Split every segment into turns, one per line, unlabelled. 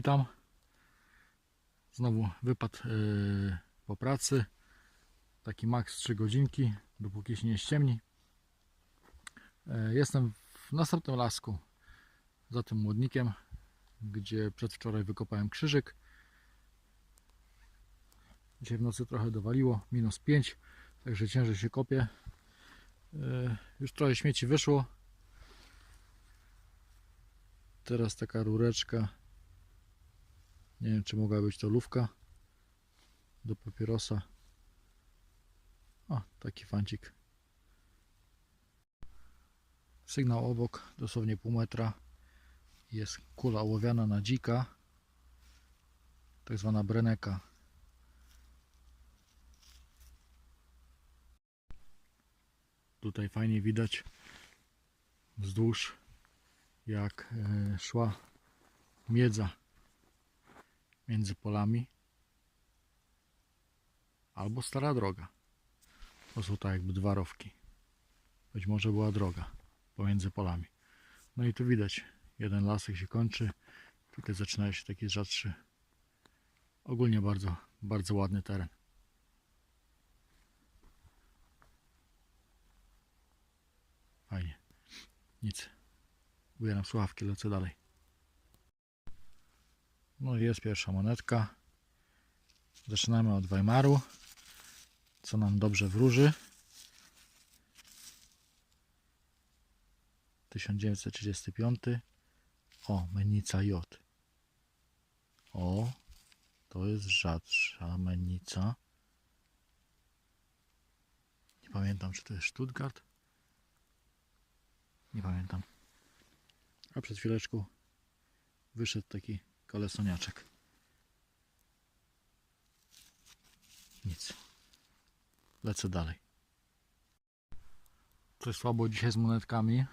Witam. Znowu wypad yy, po pracy. Taki maks 3 godzinki, dopóki się nie ściemni. Yy, jestem w następnym lasku za tym młodnikiem, gdzie przedwczoraj wykopałem krzyżyk. Dzisiaj w nocy trochę dowaliło, minus 5, także ciężej się kopie. Yy, już trochę śmieci wyszło. Teraz taka rureczka nie wiem, czy mogła być to lufka do papierosa. O, taki fancik. Sygnał obok, dosłownie pół metra. Jest kula ołowiana na dzika. Tak zwana breneka. Tutaj fajnie widać wzdłuż jak e, szła miedza między polami albo stara droga. To są tak jakby dwa rowki. Być może była droga pomiędzy polami. No i tu widać, jeden lasek się kończy, tutaj zaczyna się taki rzadszy. Ogólnie bardzo, bardzo ładny teren. Fajnie. Nic. Ubieram słuchawki, lecę dalej. No i jest pierwsza monetka. Zaczynamy od Weimaru, co nam dobrze wróży. 1935. O, mennica J. O, to jest rzadsza mennica. Nie pamiętam, czy to jest Stuttgart. Nie pamiętam. A przed chwileczką wyszedł taki kolesoniaczek. Nic. Lecę dalej. Coś słabo dzisiaj z monetkami,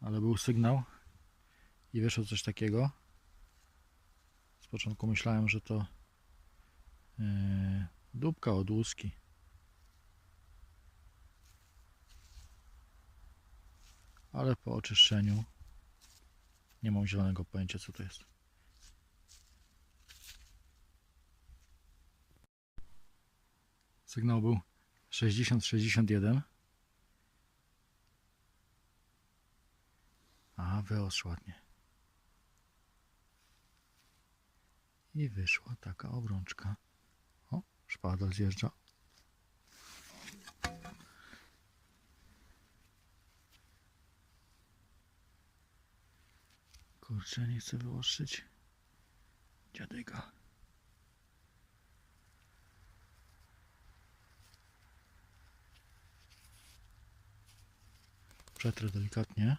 ale był sygnał i wyszło coś takiego. Z początku myślałem, że to yy, dupka od łuski. Ale po oczyszczeniu nie mam zielonego pojęcia co to jest. Sygnał był 60-61. A, wyostrz ładnie. I wyszła taka obrączka. O, szpadel zjeżdża. Kurczę, nie chcę wyostrzyć. Dziadyga. Przetrę delikatnie.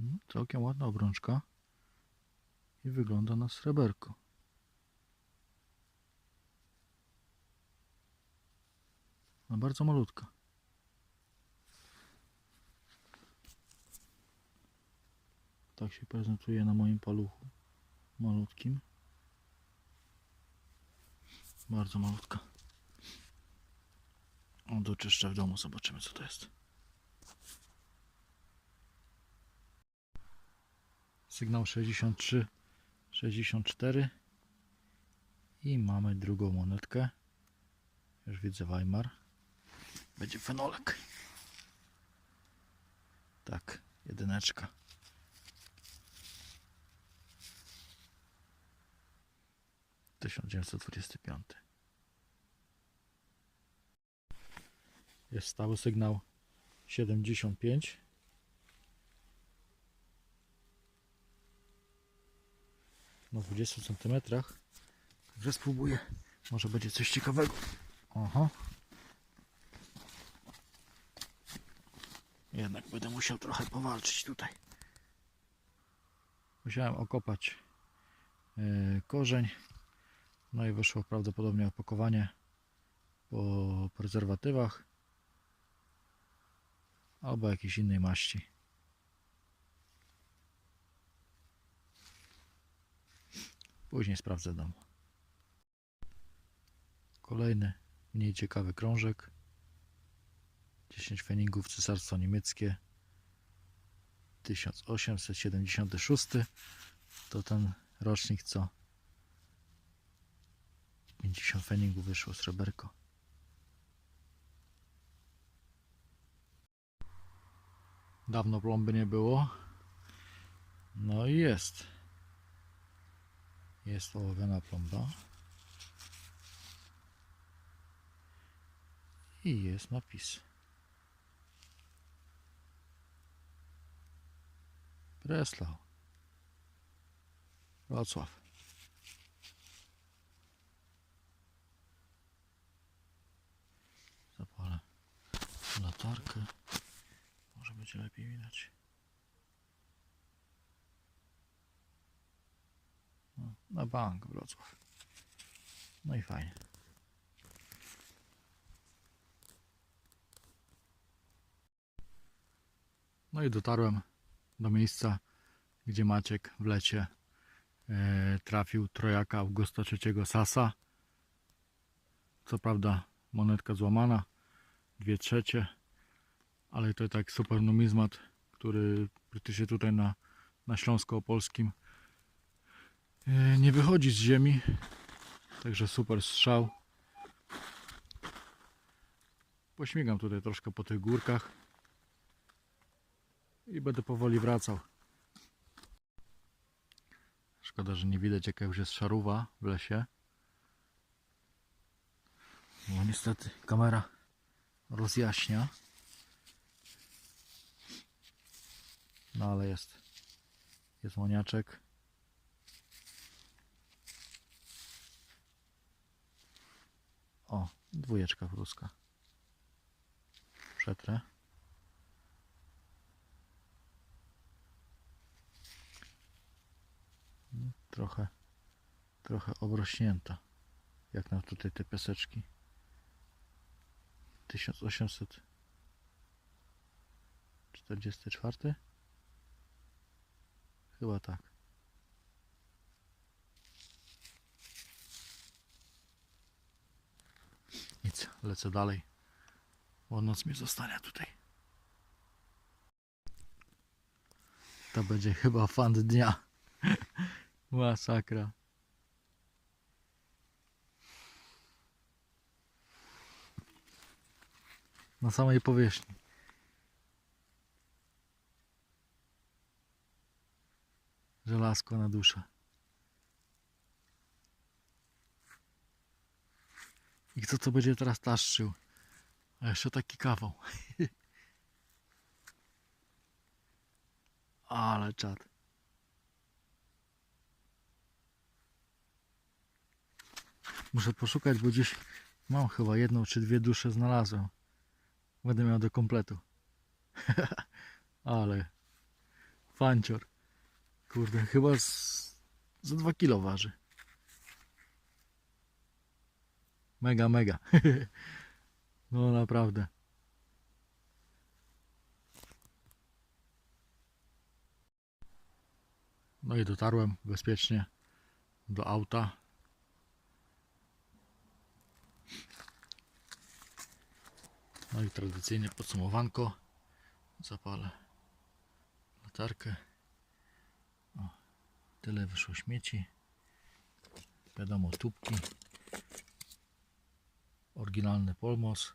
Mm, Całkiem ładna obrączka. I wygląda na sreberko. No bardzo malutka. Tak się prezentuje na moim paluchu. Malutkim. Bardzo malutka. O, doczyszczę w domu, zobaczymy co to jest. Sygnał 63, 64 i mamy drugą monetkę. Już widzę Weimar. Będzie fenolek. Tak, jedyneczka. Tysiąc dziewięćset dwudziesty piąty. Jest stały sygnał 75. Na 20 centymetrach. Także spróbuję. Może będzie coś ciekawego. Oho. Jednak będę musiał trochę powalczyć tutaj. Musiałem okopać e, korzeń. No i wyszło prawdopodobnie opakowanie po prezerwatywach albo jakiejś innej maści. Później sprawdzę dom. Kolejny mniej ciekawy krążek. 10 feningów Cesarstwo Niemieckie 1876 to ten rocznik co 50 feningów wyszło sreberko. Dawno plomby nie było. No i jest. Jest ołowiana plomba. I jest napis. Breslau. Wrocław Zapalę latarkę może będzie lepiej widać. No, na bank Wrocław. No i fajnie. No i dotarłem do miejsca, gdzie Maciek w lecie e, trafił trojaka Augusta III Sasa. Co prawda monetka złamana, dwie trzecie, ale to tak super numizmat, który praktycznie tutaj na, na Śląsko-Opolskim e, nie wychodzi z ziemi. Także super strzał. Pośmigam tutaj troszkę po tych górkach i będę powoli wracał. Szkoda, że nie widać jaka już jest szaruwa w lesie. Bo niestety kamera rozjaśnia. No ale jest. Jest moniaczek. O, dwójeczka wróska. Przetrę. trochę, trochę obrośnięta, jak na tutaj te piaseczki. 1844? Chyba tak. Nic, lecę dalej. Bo noc mi zostanie tutaj. To będzie chyba fan dnia. Masakra. Na samej powierzchni. Żelazko na duszę. I kto to będzie teraz taszczył? A jeszcze taki kawał. Ale czad. Muszę poszukać, bo gdzieś mam chyba jedną czy dwie dusze znalazłem. Będę miał do kompletu. Ale fancior. Kurde, chyba z, za 2 kilo waży. Mega, mega. no naprawdę. No i dotarłem bezpiecznie do auta. No i tradycyjne podsumowanko. Zapalę latarkę. Tyle wyszło śmieci. Wiadomo, tubki. Oryginalny polmos.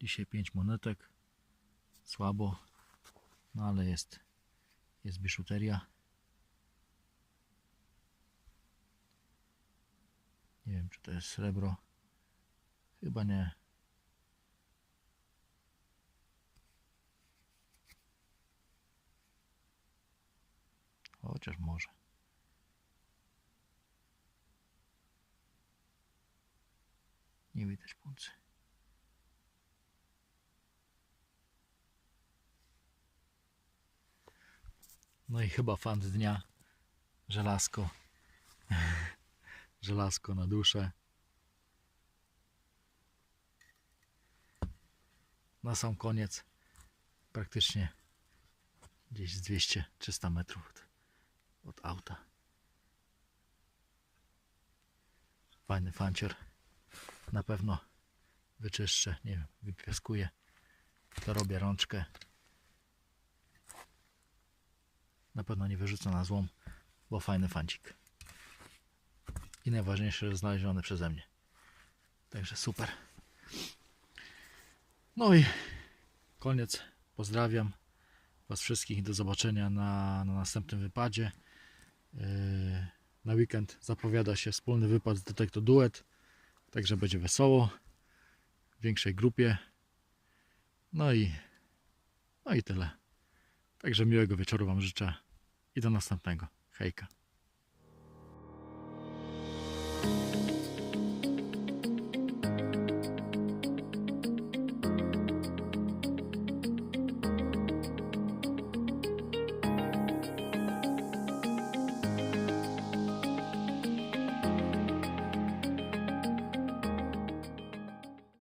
Dzisiaj 5 monetek. Słabo, no ale jest, jest biżuteria. Nie wiem, czy to jest srebro. Chyba nie. Chociaż może. Nie widać puncy. No i chyba fan dnia. Żelazko. Żelazko na duszę. Na sam koniec praktycznie gdzieś z 200-300 metrów od, auta. Fajny fancier. Na pewno wyczyszczę, nie wiem, wypiaskuję. Dorobię rączkę. Na pewno nie wyrzucę na złom, bo fajny fancik. I najważniejsze, że znaleziony przeze mnie. Także super. No i koniec. Pozdrawiam Was wszystkich. Do zobaczenia na, na następnym wypadzie. Yy, Na weekend zapowiada się wspólny wypad z Detektor Duet. Także będzie wesoło. W większej grupie. No i, no i tyle. Także miłego wieczoru Wam życzę i do następnego. Hejka.